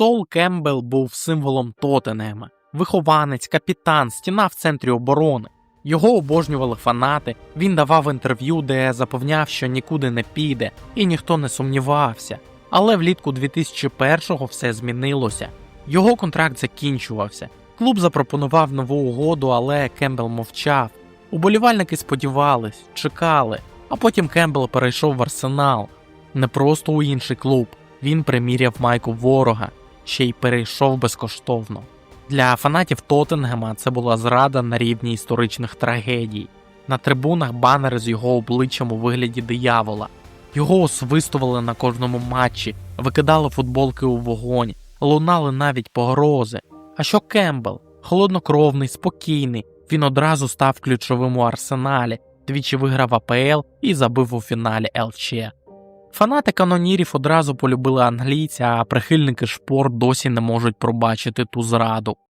Сол Кембл був символом Тоттенема, вихованець, капітан, стіна в центрі оборони. Його обожнювали фанати. Він давав інтерв'ю, де запевняв, що нікуди не піде, і ніхто не сумнівався. Але влітку 2001-го все змінилося. Його контракт закінчувався. Клуб запропонував нову угоду, але Кембл мовчав. Уболівальники сподівались, чекали, а потім Кембл перейшов в арсенал. Не просто у інший клуб. Він приміряв майку ворога, ще й перейшов безкоштовно. Для фанатів Тоттенгема це була зрада на рівні історичних трагедій. На трибунах банери з його обличчям у вигляді диявола. Його освистували на кожному матчі, викидали футболки у вогонь, лунали навіть погрози. А що Кембл? Холоднокровний, спокійний, він одразу став ключовим у арсеналі, двічі виграв АПЛ і забив у фіналі ЛЧ. Фанати канонірів одразу полюбили англійця, а прихильники шпор досі не можуть пробачити ту зраду.